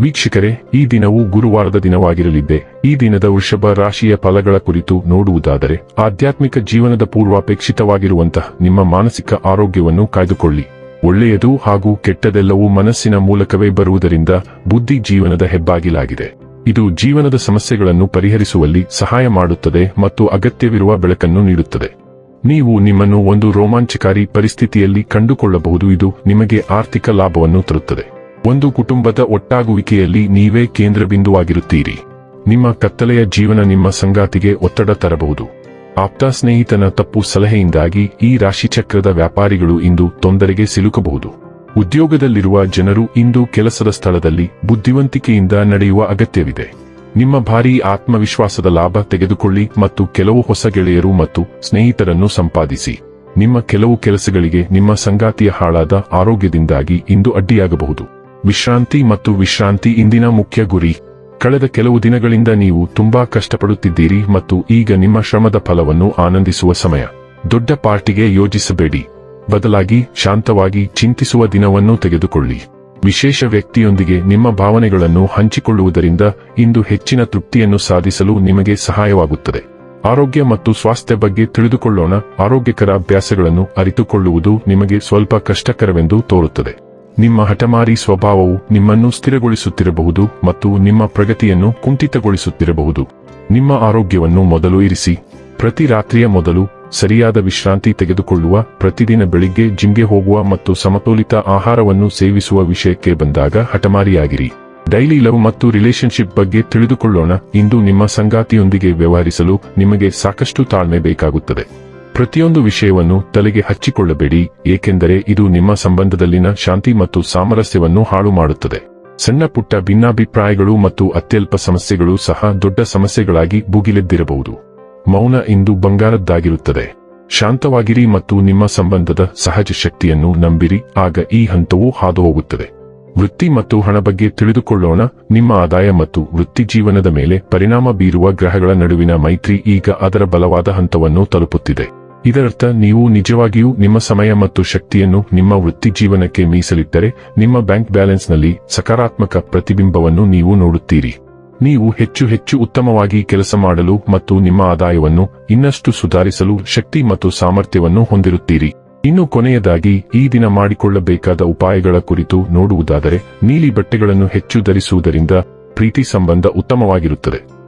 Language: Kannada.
ವೀಕ್ಷಕರೇ, ಈ ದಿನವು ಗುರುವಾರದ ದಿನವಾಗಿರಲಿದೆ ಈ ದಿನದ ವೃಷಭ ರಾಶಿಯ ಫಲಗಳ ಕುರಿತು ನೋಡುವುದಾದರೆ, ಆಧ್ಯಾತ್ಮಿಕ ಜೀವನದ ಪೂರ್ವಾಪೇಕ್ಷಿತವಾಗಿರುವಂತಹ ನಿಮ್ಮ ಮಾನಸಿಕ ಆರೋಗ್ಯವನ್ನು ಕಾಯ್ದುಕೊಳ್ಳಿ. ಒಳ್ಳೆಯದು ಹಾಗೂ ಕೆಟ್ಟದೆಲ್ಲವೂ ಮನಸ್ಸಿನ ಮೂಲಕವೇ ಬರುವುದರಿಂದ ಬುದ್ಧಿ ಜೀವನದ ಹೆಬ್ಬಾಗಿಲಾಗಿದೆ. ಇದು ಜೀವನದ ಸಮಸ್ಯೆಗಳನ್ನು ಪರಿಹರಿಸುವಲ್ಲಿ ಸಹಾಯ ಮಾಡುತ್ತದೆ ಮತ್ತು ಅಗತ್ಯವಿರುವ ಬೆಳಕನ್ನು ನೀಡುತ್ತದೆ. ನೀವು ನಿಮ್ಮನ್ನು ಒಂದು ರೋಮಾಂಚಕಾರಿ ಪರಿಸ್ಥಿತಿಯಲ್ಲಿ ಕಂಡುಕೊಳ್ಳಬಹುದು. ಇದು ನಿಮಗೆ ಆರ್ಥಿಕ ಲಾಭವನ್ನು ತರುತ್ತದೆ. ಒಂದು ಕುಟುಂಬದ ಒಟ್ಟಾಗುವಿಕೆಯಲ್ಲಿ ನೀವೇ ಕೇಂದ್ರ ಬಿಂದುವಾಗಿರುತ್ತೀರಿ ನಿಮ್ಮ ಕತ್ತಲೆಯ ಜೀವನ ನಿಮ್ಮ ಸಂಗಾತಿಗೆ ಒತ್ತಡ ತರಬಹುದು. ಆಪ್ತ ಸ್ನೇಹಿತನ ತಪ್ಪು ಸಲಹೆಯಿಂದಾಗಿ ಈ ರಾಶಿಚಕ್ರದ ವ್ಯಾಪಾರಿಗಳು ಇಂದು ತೊಂದರೆಗೆ ಸಿಲುಕಬಹುದು. ಉದ್ಯೋಗದಲ್ಲಿರುವ ಜನರು ಇಂದು ಕೆಲಸದ ಸ್ಥಳದಲ್ಲಿ ಬುದ್ಧಿವಂತಿಕೆಯಿಂದ ನಡೆಯುವ ಅಗತ್ಯವಿದೆ. ನಿಮ್ಮ ಭಾರೀ ಆತ್ಮವಿಶ್ವಾಸದ ಲಾಭ ತೆಗೆದುಕೊಳ್ಳಿ ಮತ್ತು ಕೆಲವು ಹೊಸ ಗೆಳೆಯರು ಮತ್ತು ಸ್ನೇಹಿತರನ್ನು ಸಂಪಾದಿಸಿ. ನಿಮ್ಮ ಕೆಲವು ಕೆಲಸಗಳಿಗೆ ನಿಮ್ಮ ಸಂಗಾತಿಯ ಹಾಳಾದ ಆರೋಗ್ಯದಿಂದಾಗಿ ಇಂದು ಅಡ್ಡಿಯಾಗಬಹುದು. ವಿಶ್ರಾಂತಿ ಮತ್ತು ವಿಶ್ರಾಂತಿ ಇಂದಿನ ಮುಖ್ಯ ಗುರಿ. ಕಳೆದ ಕೆಲವು ದಿನಗಳಿಂದ ನೀವು ತುಂಬಾ ಕಷ್ಟಪಡುತ್ತಿದ್ದೀರಿ ಮತ್ತು ಈಗ ನಿಮ್ಮ ಶ್ರಮದ ಫಲವನ್ನು ಆನಂದಿಸುವ ಸಮಯ. ದೊಡ್ಡ ಪಾರ್ಟಿಗೆ ಯೋಜಿಸಬೇಡಿ. ಬದಲಾಗಿ, ಶಾಂತವಾಗಿ ಚಿಂತಿಸುವ ದಿನವನ್ನು ತೆಗೆದುಕೊಳ್ಳಿ. ವಿಶೇಷ ವ್ಯಕ್ತಿಯೊಂದಿಗೆ ನಿಮ್ಮ ಭಾವನೆಗಳನ್ನು ಹಂಚಿಕೊಳ್ಳುವುದರಿಂದ ಇಂದು ಹೆಚ್ಚಿನ ತೃಪ್ತಿಯನ್ನು ಸಾಧಿಸಲು ನಿಮಗೆ ಸಹಾಯವಾಗುತ್ತದೆ. ಆರೋಗ್ಯ ಮತ್ತು ಸ್ವಾಸ್ಥ್ಯ ಬಗ್ಗೆ ತಿಳಿದುಕೊಳ್ಳೋಣ. ಆರೋಗ್ಯಕರ ಅಭ್ಯಾಸಗಳನ್ನು ಅರಿತುಕೊಳ್ಳುವುದು ನಿಮಗೆ ಸ್ವಲ್ಪ ಕಷ್ಟಕರವೆಂದು ತೋರುತ್ತದೆ. ನಿಮ್ಮ ಹಠಮಾರಿ ಸ್ವಭಾವವು ನಿಮ್ಮನ್ನು ಸ್ಥಿರಗೊಳಿಸುತ್ತಿರಬಹುದು ಮತ್ತು ನಿಮ್ಮ ಪ್ರಗತಿಯನ್ನು ಕುಂಠಿತಗೊಳಿಸುತ್ತಿರಬಹುದು. ನಿಮ್ಮ ಆರೋಗ್ಯವನ್ನು ಮೊದಲು ಇರಿಸಿ. ಪ್ರತಿ ರಾತ್ರಿಯ ಮೊದಲು ಸರಿಯಾದ ವಿಶ್ರಾಂತಿ ತೆಗೆದುಕೊಳ್ಳುವ, ಪ್ರತಿದಿನ ಬೆಳಿಗ್ಗೆ ಜಿಮ್ಗೆ ಹೋಗುವ ಮತ್ತು ಸಮತೋಲಿತ ಆಹಾರವನ್ನು ಸೇವಿಸುವ ವಿಷಯಕ್ಕೆ ಬಂದಾಗ ಹಠಮಾರಿಯಾಗಿರಿ. ಡೈಲಿ ಲವ್ ಮತ್ತು ರಿಲೇಶನ್ಶಿಪ್ ಬಗ್ಗೆ ತಿಳಿದುಕೊಳ್ಳೋಣ. ಇಂದು ನಿಮ್ಮ ಸಂಗಾತಿಯೊಂದಿಗೆ ವ್ಯವಹರಿಸಲು ನಿಮಗೆ ಸಾಕಷ್ಟು ತಾಳ್ಮೆ ಬೇಕಾಗುತ್ತದೆ. ಪ್ರತಿಯೊಂದು ವಿಷಯವನ್ನು ತಲೆಗೆ ಹಚ್ಚಿಕೊಳ್ಳಬೇಡಿ, ಏಕೆಂದರೆ ಇದು ನಿಮ್ಮ ಸಂಬಂಧದಲ್ಲಿನ ಶಾಂತಿ ಮತ್ತು ಸಾಮರಸ್ಯವನ್ನು ಹಾಳು ಮಾಡುತ್ತದೆ. ಸಣ್ಣ ಪುಟ್ಟ ಭಿನ್ನಾಭಿಪ್ರಾಯಗಳು ಮತ್ತು ಅತ್ಯಲ್ಪ ಸಮಸ್ಯೆಗಳು ಸಹ ದೊಡ್ಡ ಸಮಸ್ಯೆಗಳಾಗಿ ಭುಗಿಲೆದ್ದಿರಬಹುದು. ಮೌನ ಇಂದು ಬಂಗಾರದ್ದಾಗಿರುತ್ತದೆ. ಶಾಂತವಾಗಿರಿ ಮತ್ತು ನಿಮ್ಮ ಸಂಬಂಧದ ಸಹಜ ಶಕ್ತಿಯನ್ನು ನಂಬಿರಿ, ಆಗ ಈ ಹಂತವು ಹಾದುಹೋಗುತ್ತದೆ. ವೃತ್ತಿ ಮತ್ತು ಹಣ ಬಗ್ಗೆ ತಿಳಿದುಕೊಳ್ಳೋಣ, ನಿಮ್ಮ ಆದಾಯ ಮತ್ತು ವೃತ್ತಿ ಜೀವನದ ಮೇಲೆ ಪರಿಣಾಮ ಬೀರುವ ಗ್ರಹಗಳ ನಡುವಿನ ಮೈತ್ರಿ ಈಗ ಅದರ ಬಲವಾದ ಹಂತವನ್ನು ತಲುಪುತ್ತಿದೆ. ಇದರರ್ಥ ನೀವು ನಿಜವಾಗಿಯೂ ನಿಮ್ಮ ಸಮಯ ಮತ್ತು ಶಕ್ತಿಯನ್ನು ನಿಮ್ಮ ವೃತ್ತಿ ಜೀವನಕ್ಕೆ ಮೀಸಲಿಟ್ಟರೆ, ನಿಮ್ಮ ಬ್ಯಾಂಕ್ ಬ್ಯಾಲೆನ್ಸ್ನಲ್ಲಿ ಸಕಾರಾತ್ಮಕ ಪ್ರತಿಬಿಂಬವನ್ನು ನೀವು ನೋಡುತ್ತೀರಿ. ನೀವು ಹೆಚ್ಚು ಹೆಚ್ಚು ಉತ್ತಮವಾಗಿ ಕೆಲಸ ಮಾಡಲು ಮತ್ತು ನಿಮ್ಮ ಆದಾಯವನ್ನು ಇನ್ನಷ್ಟು ಸುಧಾರಿಸಲು ಶಕ್ತಿ ಮತ್ತು ಸಾಮರ್ಥ್ಯವನ್ನು ಹೊಂದಿರುತ್ತೀರಿ. ಇನ್ನು ಕೊನೆಯದಾಗಿ, ಈ ದಿನ ಮಾಡಿಕೊಳ್ಳಬೇಕಾದ ಉಪಾಯಗಳ ಕುರಿತು ನೋಡುವುದಾದರೆ, ನೀಲಿ ಬಟ್ಟೆಗಳನ್ನು ಹೆಚ್ಚು ಧರಿಸುವುದರಿಂದ ಪ್ರೀತಿ ಸಂಬಂಧ ಉತ್ತಮವಾಗಿರುತ್ತದೆ.